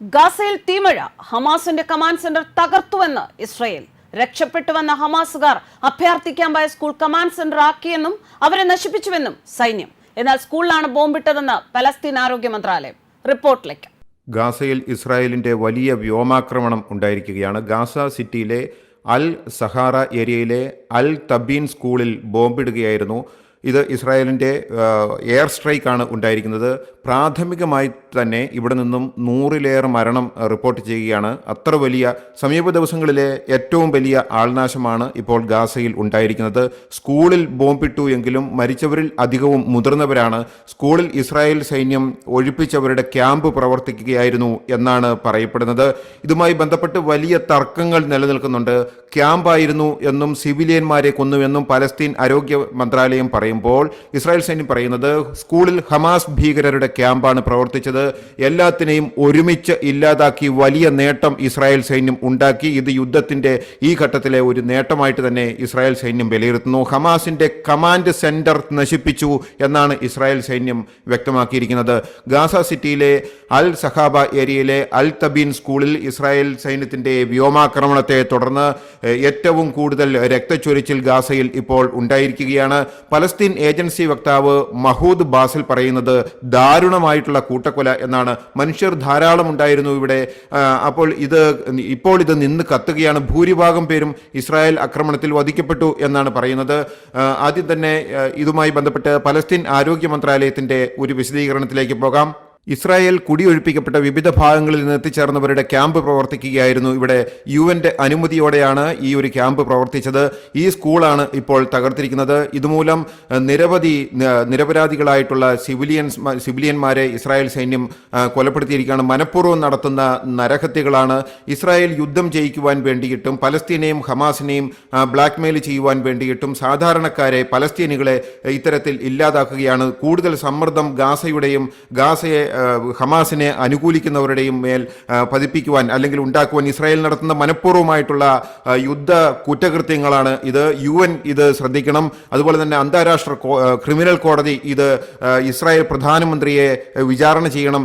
ഗാസയിൽ തീമഴ ഹമാസിന്റെ കമാൻഡ് സെന്റർ തകർത്തുവെന്ന് ഇസ്രയേൽ. രക്ഷപ്പെട്ടുവെന്ന ഹമാസുകാർ അഭയാർത്ഥി ക്യാമ്പായ സ്കൂൾ കമാൻഡ് സെന്റർ ആക്കിയെന്നും അവരെ നശിപ്പിച്ചുവെന്നും സൈന്യം. എന്നാൽ സ്കൂളിലാണ് ബോംബിട്ടതെന്ന് പലസ്തീൻ ആരോഗ്യ മന്ത്രാലയം റിപ്പോർട്ടിലേക്ക്. ഗാസയിൽ ഇസ്രായേലിന്റെ വലിയ വ്യോമാക്രമണം ഉണ്ടായിരിക്കുകയാണ്. ഗാസ സിറ്റിയിലെ അൽ സഹാറ ഏരിയയിലെ അൽ തബീൻ സ്കൂളിൽ ബോംബിടുകയായിരുന്നു. ഇത് ഇസ്രായേലിന്റെ എയർ സ്ട്രൈക്കാണ് ഉണ്ടായിരിക്കുന്നത്. പ്രാഥമികമായി തന്നെ ഇവിടെ നിന്നും നൂറിലേറെ മരണം റിപ്പോർട്ട് ചെയ്യുകയാണ്. അത്ര വലിയ സമീപ ദിവസങ്ങളിലെ ഏറ്റവും വലിയ ആൾനാശമാണ് ഇപ്പോൾ ഗാസയിൽ ഉണ്ടായിരിക്കുന്നത്. സ്കൂളിൽ ബോംബിട്ടു എങ്കിലും മരിച്ചവരിൽ അധികവും മുതിർന്നവരാണ്. സ്കൂളിൽ ഇസ്രായേൽ സൈന്യം ഒഴിപ്പിച്ചവരുടെ ക്യാമ്പ് പ്രവർത്തിക്കുകയായിരുന്നു എന്നാണ് പറയപ്പെടുന്നത്. ഇതുമായി ബന്ധപ്പെട്ട് വലിയ തർക്കങ്ങൾ നിലനിൽക്കുന്നുണ്ട്. ക്യാമ്പായിരുന്നു എന്നും സിവിലിയന്മാരെ കൊന്നുവെന്നും പലസ്തീൻ ആരോഗ്യ മന്ത്രാലയം പറയുമ്പോൾ ഇസ്രായേൽ സൈന്യം പറയുന്നത് സ്കൂളിൽ ഹമാസ് ഭീകരരുടെ ക്യാമ്പാണ് പ്രവർത്തിച്ചത്. എല്ലാത്തിനെയും ഒരുമിച്ച് ഇല്ലാതാക്കി വലിയ നേട്ടം ഇസ്രായേൽ സൈന്യം ഉണ്ടാക്കി. ഇത് യുദ്ധത്തിന്റെ ഈ ഘട്ടത്തിലെ ഒരു നേട്ടമായിട്ട് തന്നെ ഇസ്രായേൽ സൈന്യം വിലയിരുത്തുന്നു. ഹമാസിന്റെ കമാൻഡ് സെന്റർ നശിപ്പിച്ചു എന്നാണ് ഇസ്രായേൽ സൈന്യം വ്യക്തമാക്കിയിരിക്കുന്നത്. ഗാസ സിറ്റിയിലെ അൽ സഹാബ ഏരിയയിലെ അൽ തബീൻ സ്കൂളിൽ ഇസ്രായേൽ സൈന്യത്തിന്റെ വ്യോമാക്രമണത്തെ തുടർന്ന് ഏറ്റവും കൂടുതൽ രക്തച്ചൊരിച്ചിൽ ഗാസയിൽ ഇപ്പോൾ ഉണ്ടായിരിക്കുകയാണ്. പലസ്തീൻ ഏജൻസി വക്താവ് മഹൂദ് ബാസിൽ പറയുന്നത് ദാരുണമായിട്ടുള്ള കൂട്ടക്കൊല എന്നാണ് മനുഷ്യർ ധാരാളം ഉണ്ടായിരുന്നു ഇവിടെ. അപ്പോൾ ഇത് ഇപ്പോൾ ഇത് നിന്ന് കത്തുകയാണ്. ഭൂരിഭാഗം പേരും ഇസ്രായേൽ ആക്രമണത്തിൽ വധിക്കപ്പെട്ടു എന്നാണ് പറയുന്നത്. ആദ്യം തന്നെ ഇതുമായി ബന്ധപ്പെട്ട് പലസ്തീൻ ആരോഗ്യ മന്ത്രാലയത്തിന്റെ ഒരു വിശദീകരണത്തിലേക്ക് പോകാം. ഇസ്രായേൽ കുടിയൊഴിപ്പിക്കപ്പെട്ട വിവിധ ഭാഗങ്ങളിൽ നിന്ന് എത്തിച്ചേർന്നവരുടെ ക്യാമ്പ് പ്രവർത്തിക്കുകയായിരുന്നു ഇവിടെ യു എന്റെ അനുമതിയോടെയാണ് ഈ ഒരു ക്യാമ്പ് പ്രവർത്തിച്ചത്. ഈ സ്കൂളാണ് ഇപ്പോൾ തകർത്തിരിക്കുന്നത്. ഇതുമൂലം നിരവധി നിരപരാധികളായിട്ടുള്ള സിവിലിയൻസ് സിവിലിയന്മാരെ ഇസ്രായേൽ സൈന്യം കൊലപ്പെടുത്തിയിരിക്കുകയാണ്. മനഃപൂർവം നടത്തുന്ന നരഹത്യകളാണ്. ഇസ്രായേൽ യുദ്ധം ജയിക്കുവാൻ വേണ്ടിയിട്ടും പലസ്തീനെയും ഹമാസിനെയും ബ്ലാക്ക് മെയിൽ ചെയ്യുവാൻ വേണ്ടിയിട്ടും സാധാരണക്കാരെ പലസ്തീനികളെ ഇത്തരത്തിൽ ഇല്ലാതാക്കുകയാണ്. കൂടുതൽ സമ്മർദ്ദം ഗാസയുടെയും ഗാസയെ ഹമാസിനെ അനുകൂലിക്കുന്നവരുടെയും മേൽ പതിപ്പിക്കുവാൻ അല്ലെങ്കിൽ ഉണ്ടാക്കുവാൻ ഇസ്രായേൽ നടത്തുന്ന മനഃപൂർവമായിട്ടുള്ള യുദ്ധ കുറ്റകൃത്യങ്ങളാണ് ഇത്. യു എൻ ഇത് ശ്രദ്ധിക്കണം. അതുപോലെ തന്നെ അന്താരാഷ്ട്ര ക്രിമിനൽ കോടതി ഇത് ഇസ്രായേൽ പ്രധാനമന്ത്രിയെ വിചാരണ ചെയ്യണം.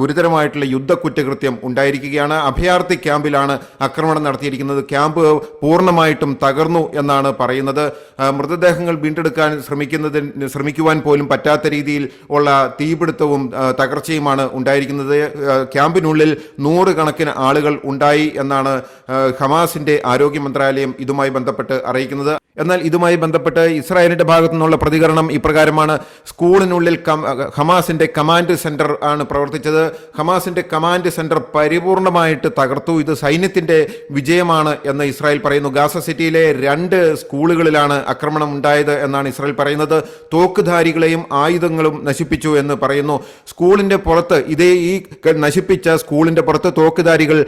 ഗുരുതരമായിട്ടുള്ള യുദ്ധ കുറ്റകൃത്യം ഉണ്ടായിരിക്കുകയാണ്. അഭയാർത്ഥി ക്യാമ്പിലാണ് ആക്രമണം നടത്തിയിരിക്കുന്നത്. ക്യാമ്പ് പൂർണമായിട്ടും തകർന്നു എന്നാണ് പറയുന്നത്. മൃതദേഹങ്ങൾ വീണ്ടെടുക്കാൻ ശ്രമിക്കുന്നതിന് ശ്രമിക്കുവാൻ പോലും പറ്റാത്ത രീതിയിൽ ഉള്ള തീപിടുത്തവും ആ, തകർച്ചയുമാണ് ഉണ്ടായിരിക്കുന്നത്. ക്യാമ്പിനുള്ളിൽ നൂറുകണക്കിന് ആളുകൾ ഉണ്ടായി എന്നാണ് ഹമാസിന്റെ ആരോഗ്യ മന്ത്രാലയം ഇതുമായി ബന്ധപ്പെട്ട് അറിയിക്കുന്നത്. എന്നാൽ ഇതുമായി ബന്ധപ്പെട്ട് ഇസ്രായേലിന്റെ ഭാഗത്തു നിന്നുള്ള പ്രതികരണം ഇപ്രകാരമാണ്. സ്കൂളിനുള്ളിൽ ഹമാസിന്റെ കമാൻഡ് സെന്റർ ആണ് പ്രവർത്തിച്ചത്. ഹമാസിന്റെ കമാൻഡ് സെന്റർ പരിപൂർണമായിട്ട് തകർത്തു. ഇത് സൈന്യത്തിന്റെ വിജയമാണ് എന്ന് ഇസ്രായേൽ പറയുന്നു. ഗാസ സിറ്റിയിലെ രണ്ട് സ്കൂളുകളിലാണ് ആക്രമണം ഉണ്ടായത് എന്നാണ് ഇസ്രായേൽ പറയുന്നത്. തോക്കുധാരികളെയും ആയുധങ്ങളും നശിപ്പിച്ചു എന്ന് പറയുന്നു. സ്കൂളിന്റെ പുറത്ത് ഇതേ ഈ നശിപ്പിച്ച സ്കൂളിന്റെ പുറത്ത് തോക്കുധാരികൾ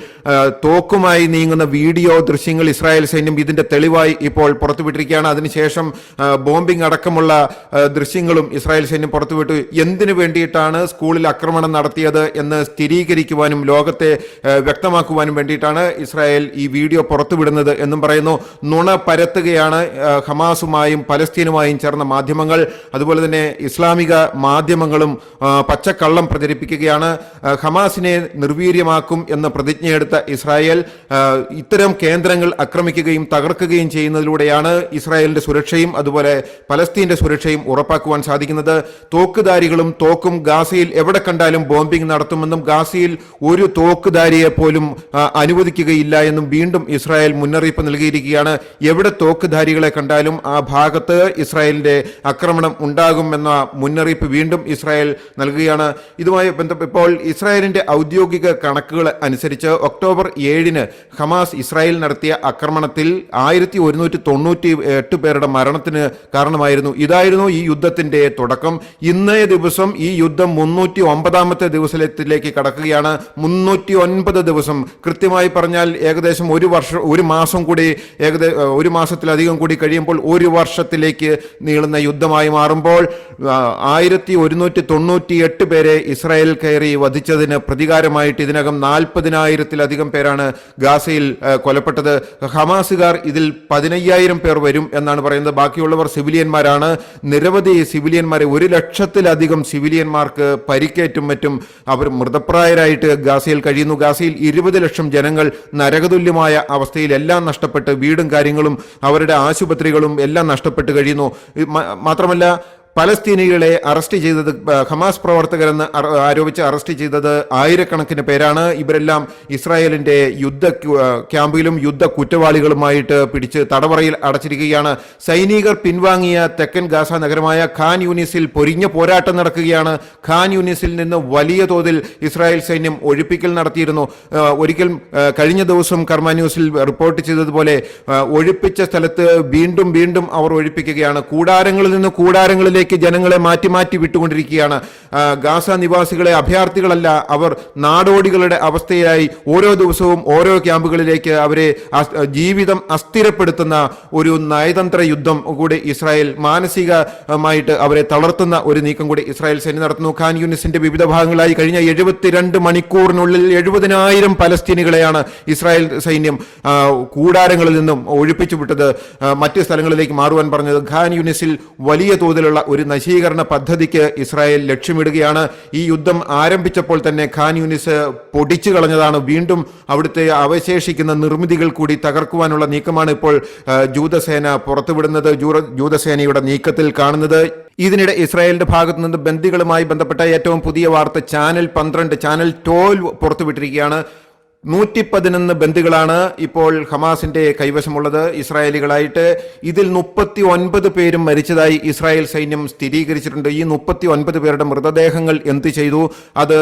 തോക്കുമായി നീങ്ങുന്ന വീഡിയോ ദൃശ്യങ്ങൾ ഇസ്രായേൽ സൈന്യം ഇതിന്റെ തെളിവായി ഇപ്പോൾ പുറത്തുവിട്ടിരിക്കുകയാണ് അതിനുശേഷം ബോംബിംഗ് അടക്കമുള്ള ദൃശ്യങ്ങളും ഇസ്രായേൽ സൈന്യം പുറത്തുവിട്ടു. എന്തിനു വേണ്ടിയിട്ടാണ് സ്കൂളിൽ ആക്രമണം നടത്തിയത് എന്ന് സ്ഥിരീകരിക്കുവാനും ലോകത്തെ വ്യക്തമാക്കുവാനും വേണ്ടിയിട്ടാണ് ഇസ്രായേൽ ഈ വീഡിയോ പുറത്തുവിടുന്നത് എന്നും പറയുന്നു. നുണ പരത്തുകയാണ് ഹമാസുമായും പലസ്തീനുമായും ചേർന്ന മാധ്യമങ്ങൾ. അതുപോലെ തന്നെ ഇസ്ലാമിക മാധ്യമങ്ങളും പച്ചക്കള്ളം പ്രചരിപ്പിക്കുകയാണ്. ഹമാസിനെ നിർവീര്യമാക്കും എന്ന പ്രതിജ്ഞയെടുത്ത ഇസ്രായേൽ ഇത്തരം കേന്ദ്രങ്ങൾ ആക്രമിക്കുകയും തകർക്കുകയും ചെയ്യുന്നതിലൂടെയാണ് ഇസ്രായേലിന്റെ സുരക്ഷയും അതുപോലെ പലസ്തീന്റെ സുരക്ഷയും ഉറപ്പാക്കുവാൻ സാധിക്കുന്നത് തോക്കുധാരികളും തോക്കും ഗാസയിൽ എവിടെ കണ്ടാലും ബോംബിംഗ് നടത്തുമെന്നും ഗാസയിൽ ഒരു തോക്കുധാരിയെ പോലും അനുവദിക്കുകയില്ല എന്നും വീണ്ടും ഇസ്രായേൽ മുന്നറിയിപ്പ് നൽകിയിരിക്കുകയാണ്. എവിടെ തോക്കുധാരികളെ കണ്ടാലും ആ ഭാഗത്ത് ഇസ്രായേലിന്റെ ആക്രമണം ഉണ്ടാകുമെന്ന മുന്നറിയിപ്പ് വീണ്ടും ഇസ്രായേൽ നൽകുകയാണ്. ഇതുമായി ഇപ്പോൾ ഇസ്രായേലിന്റെ ഔദ്യോഗിക കണക്കുകൾ അനുസരിച്ച് ഒക്ടോബർ ഏഴിന് ഹമാസ് ഇസ്രായേൽ നടത്തിയ ആക്രമണത്തിൽ ആയിരത്തി ഒരുന്നൂറ്റി തൊണ്ണൂറ്റി എട്ട് പേരുടെ മരണത്തിന് കാരണമായിരുന്നു. ഇതായിരുന്നു ഈ യുദ്ധത്തിന്റെ തുടക്കം. ഇന്നേ ദിവസം ഈ യുദ്ധം മുന്നൂറ്റി ഒമ്പതാമത്തെ ദിവസത്തിലേക്ക് കടക്കുകയാണ്. മുന്നൂറ്റി ഒൻപത് ദിവസം. കൃത്യമായി പറഞ്ഞാൽ ഏകദേശം ഒരു വർഷം ഒരു മാസം കൂടി ഏകദേശം ഒരു മാസത്തിലധികം കൂടി കഴിയുമ്പോൾ ഒരു വർഷത്തിലേക്ക് നീളുന്ന യുദ്ധമായി മാറുമ്പോൾ ആയിരത്തി ഒരുന്നൂറ്റി തൊണ്ണൂറ്റി എട്ട് പേരെ ഇസ്രായേൽ കയറി വധിച്ചതിന് പ്രതികാരമായിട്ട് ഇതിനകം നാൽപ്പതിനായിരത്തിലധികം പേരാണ് ഗാസയിൽ കൊലപ്പെട്ടത് ഹമാസുകാർ ഇതിൽ പതിനയ്യായിരം പേർ വരും എന്നാണ് പറയുന്നത്. ബാക്കിയുള്ളവർ സിവിലിയന്മാരാണ്. നിരവധി സിവിലിയന്മാരെ ഒരു ലക്ഷത്തിലധികം സിവിലിയന്മാർക്ക് പരിക്കേറ്റും മറ്റും അവർ മൃതപ്രായരായിട്ട് ഗാസയിൽ കഴിയുന്നു. ഗാസയിൽ ഇരുപത് ലക്ഷം ജനങ്ങൾ നരകതുല്യമായ അവസ്ഥയിൽ എല്ലാം നഷ്ടപ്പെട്ട് വീടും കാര്യങ്ങളും അവരുടെ ആശുപത്രികളും എല്ലാം നഷ്ടപ്പെട്ട് കഴിയുന്നു. മാത്രമല്ല പലസ്തീനികളെ അറസ്റ്റ് ചെയ്തത് ഹമാസ് പ്രവർത്തകരെന്ന് ആരോപിച്ച് അറസ്റ്റ് ചെയ്തത് ആയിരക്കണക്കിന് പേരാണ്. ഇവരെല്ലാം ഇസ്രായേലിന്റെ യുദ്ധ ക്യാമ്പിലും യുദ്ധ കുറ്റവാളികളുമായിട്ട് പിടിച്ച് തടവറയിൽ അടച്ചിരിക്കുകയാണ്. സൈനികർ പിൻവാങ്ങിയ തെക്കൻ ഗാസ നഗരമായ ഖാൻ യൂനിസിൽ പൊരിഞ്ഞ പോരാട്ടം നടക്കുകയാണ്. ഖാൻ യൂനിസിൽ നിന്ന് വലിയ തോതിൽ ഇസ്രായേൽ സൈന്യം ഒഴിപ്പിക്കൽ നടത്തിയിരുന്നു. ഒരിക്കൽ കഴിഞ്ഞ ദിവസം കർമ്മ ന്യൂസിൽ റിപ്പോർട്ട് ചെയ്തതുപോലെ ഒഴിപ്പിച്ച സ്ഥലത്ത് വീണ്ടും വീണ്ടും അവർ ഒഴിപ്പിക്കുകയാണ്. കൂടാരങ്ങളിൽ നിന്ന് കൂടാരങ്ങളിലേക്ക് ജനങ്ങളെ മാറ്റി മാറ്റി വിട്ടുകൊണ്ടിരിക്കുകയാണ്. ഗാസ നിവാസികളെ അഭയാർത്ഥികളല്ല അവർ നാടോടികളുടെ അവസ്ഥയായി ഓരോ ദിവസവും ഓരോ ക്യാമ്പുകളിലേക്ക് അവരെ ജീവിതം അസ്ഥിരപ്പെടുത്തുന്ന ഒരു നയതന്ത്ര യുദ്ധം കൂടി ഇസ്രായേൽ മാനസികമായിട്ട് അവരെ തളർത്തുന്ന ഒരു നീക്കം കൂടി ഇസ്രായേൽ സേന നടത്തുന്നു. ഖാൻ യൂണിസിന്റെ വിവിധ ഭാഗങ്ങളായി കഴിഞ്ഞ എഴുപത്തിരണ്ട് മണിക്കൂറിനുള്ളിൽ എഴുപതിനായിരം പലസ്തീനികളെയാണ് ഇസ്രായേൽ സൈന്യം കൂടാരങ്ങളിൽ നിന്നും ഒഴിപ്പിച്ചു വിട്ടത് മറ്റ് സ്ഥലങ്ങളിലേക്ക് മാറുവാൻ പറഞ്ഞത് ഖാൻ യൂണിസിൽ വലിയ തോതിലുള്ള ഒരു നശീകരണ പദ്ധതിക്ക് ഇസ്രായേൽ ലക്ഷ്യമിടുകയാണ്. ഈ യുദ്ധം ആരംഭിച്ചപ്പോൾ തന്നെ ഖാൻ യൂണിസ് പൊടിച്ചു കളഞ്ഞതാണ്. വീണ്ടും അവിടുത്തെ അവശേഷിക്കുന്ന നിർമ്മിതികൾ കൂടി തകർക്കുവാനുള്ള നീക്കമാണ് ഇപ്പോൾ ജൂതസേന പുറത്തുവിടുന്നത് ജൂതസേനയുടെ നീക്കത്തിൽ കാണുന്നത്. ഇതിനിടെ ഇസ്രായേലിന്റെ ഭാഗത്തു നിന്ന് ബന്ദികളുമായി ബന്ധപ്പെട്ട ഏറ്റവും പുതിയ വാർത്ത ചാനൽ പന്ത്രണ്ട് ചാനൽ ട്വൽവ് പുറത്തുവിട്ടിരിക്കുകയാണ്. നൂറ്റി പതിനൊന്ന് ബന്ദികളാണ് ഇപ്പോൾ ഹമാസിന്റെ കൈവശമുള്ളത്. ഇസ്രായേലികളായിട്ട് ഇതിൽ മുപ്പത്തി ഒൻപത് പേരും മരിച്ചതായി ഇസ്രായേൽ സൈന്യം സ്ഥിരീകരിച്ചിട്ടുണ്ട്. ഈ മുപ്പത്തി ഒൻപത് പേരുടെ മൃതദേഹങ്ങൾ എന്ത് ചെയ്തു? അത്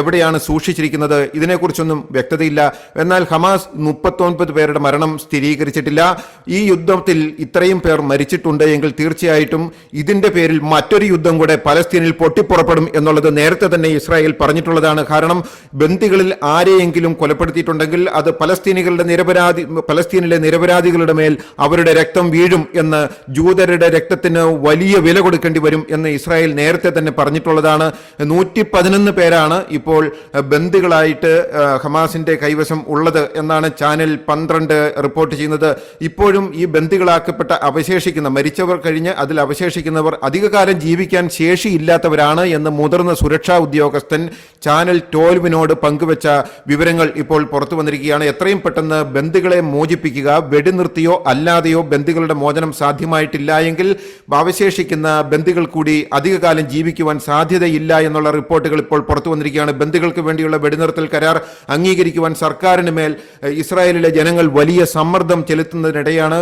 എവിടെയാണ് സൂക്ഷിച്ചിരിക്കുന്നത്? ഇതിനെക്കുറിച്ചൊന്നും വ്യക്തതയില്ല. എന്നാൽ ഹമാസ് മുപ്പത്തൊൻപത് പേരുടെ മരണം സ്ഥിരീകരിച്ചിട്ടില്ല. ഈ യുദ്ധത്തിൽ ഇത്രയും പേർ മരിച്ചിട്ടുണ്ട് എങ്കിൽ തീർച്ചയായിട്ടും ഇതിന്റെ പേരിൽ മറ്റൊരു യുദ്ധം കൂടെ പലസ്തീനിൽ പൊട്ടിപ്പുറപ്പെടും എന്നുള്ളത് നേരത്തെ തന്നെ ഇസ്രായേൽ പറഞ്ഞിട്ടുള്ളതാണ്. കാരണം ബന്ദികളിൽ ആരെയെങ്കിലും കൊലപ്പെടുത്തിയിട്ടുണ്ടെങ്കിൽ അത് പലസ്തീനികളുടെ നിരപരാധി പലസ്തീനിലെ നിരപരാധികളുടെ മേൽ അവരുടെ രക്തം വീഴും എന്ന് ജൂതരുടെ രക്തത്തിന് വലിയ വില കൊടുക്കേണ്ടി വരും എന്ന് ഇസ്രായേൽ നേരത്തെ തന്നെ പറഞ്ഞിട്ടുള്ളതാണ്. നൂറ്റി പതിനൊന്ന് പേരാണ് ഇപ്പോൾ ബന്ദികളായിട്ട് ഹമാസിന്റെ കൈവശം ഉള്ളത് എന്നാണ് ചാനൽ പന്ത്രണ്ട് റിപ്പോർട്ട് ചെയ്യുന്നത്. ഇപ്പോഴും ഈ ബന്ദികളാക്കപ്പെട്ട അവശേഷിക്കുന്ന മരിച്ചവർ കഴിഞ്ഞ് അതിൽ അവശേഷിക്കുന്നവർ അധികകാലം ജീവിക്കാൻ ശേഷിയില്ലാത്തവരാണ് എന്ന് മുതിർന്ന സുരക്ഷാ ഉദ്യോഗസ്ഥൻ ചാനൽ ട്വൽവിനോട് പങ്കുവച്ച വിവരങ്ങൾ ഇപ്പോൾ പുറത്തു വന്നിരിക്കുകയാണ്. എത്രയും പെട്ടെന്ന് ബന്ദികളെ മോചിപ്പിക്കുക വെടിനിർത്തിയോ അല്ലാതെയോ ബന്ദികളുടെ മോചനം സാധ്യമായിട്ടില്ല എങ്കിൽ അവശേഷിക്കുന്ന ബന്ദികൾ കൂടി അധികകാലം ജീവിക്കുവാൻ സാധ്യതയില്ല എന്നുള്ള റിപ്പോർട്ടുകൾ ഇപ്പോൾ പുറത്തു വന്നിരിക്കുകയാണ്. ബന്ദികൾക്ക് വേണ്ടിയുള്ള വെടിനിർത്തൽ കരാർ അംഗീകരിക്കുവാൻ സർക്കാരിന് മേൽ ഇസ്രായേലിലെ ജനങ്ങൾ വലിയ സമ്മർദ്ദം ചെലുത്തുന്നതിനിടെയാണ്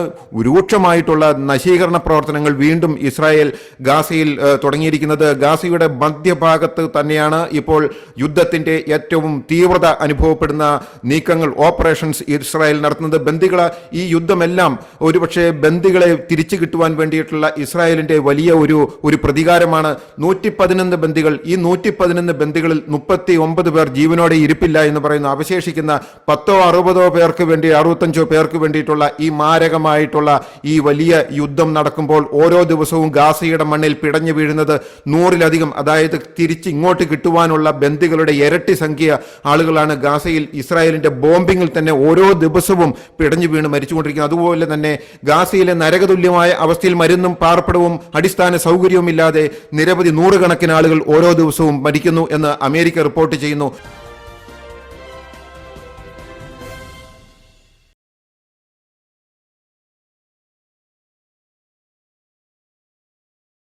രൂക്ഷമായിട്ടുള്ള നശീകരണ പ്രവർത്തനങ്ങൾ വീണ്ടും ഇസ്രായേൽ ഗാസയിൽ തുടങ്ങിയിരിക്കുന്നത്. ഗാസയുടെ മധ്യഭാഗത്ത് തന്നെയാണ് ഇപ്പോൾ യുദ്ധത്തിന്റെ ഏറ്റവും തീവ്രത അനുഭവപ്പെടുന്ന നീക്കങ്ങൾ ഓപ്പറേഷൻസ് ഇസ്രായേൽ നടത്തുന്നത് ബന്ദികളെ ഈ യുദ്ധമെല്ലാം ഒരുപക്ഷെ ബന്ദികളെ തിരിച്ചു കിട്ടുവാൻ വേണ്ടിയിട്ടുള്ള ഇസ്രായേലിന്റെ വലിയ ഒരു ഒരു പ്രതികാരമാണ്. നൂറ്റി പതിനൊന്ന് ബന്ദികൾ ഈ നൂറ്റി പതിനൊന്ന് ബന്ദികളിൽ മുപ്പത്തി ഒമ്പത് പേർ ജീവനോടെ ഇരിപ്പില്ല എന്ന് പറയുന്ന. അവശേഷിക്കുന്ന പത്തോ അറുപതോ പേർക്ക് വേണ്ടി അറുപത്തഞ്ചോ പേർക്ക് വേണ്ടിയിട്ടുള്ള ഈ മാരകമായിട്ടുള്ള ഈ വലിയ യുദ്ധം നടക്കുമ്പോൾ ഓരോ ദിവസവും ഗാസയുടെ മണ്ണിൽ പിടഞ്ഞു വീഴുന്നത് നൂറിലധികം അതായത് തിരിച്ച് ഇങ്ങോട്ട് കിട്ടുവാനുള്ള ബന്ദികളുടെ ഇരട്ടി സംഖ്യ ആളുകളാണ് ഗാസയിൽ ഇസ്രായേലിന്റെ ബോംബിങ്ങിൽ തന്നെ ഓരോ ദിവസവും പിടഞ്ഞു വീണ് മരിച്ചുകൊണ്ടിരിക്കുന്നു. അതുപോലെ തന്നെ ഗാസയിലെ നരകതുല്യമായ അവസ്ഥയിൽ മരുന്നും പാർപ്പിടവും അടിസ്ഥാന സൗകര്യവും ഇല്ലാതെ നിരവധി നൂറുകണക്കിന് ആളുകൾ ഓരോ ദിവസവും മരിക്കുന്നു എന്ന് അമേരിക്ക റിപ്പോർട്ട് ചെയ്യുന്നു.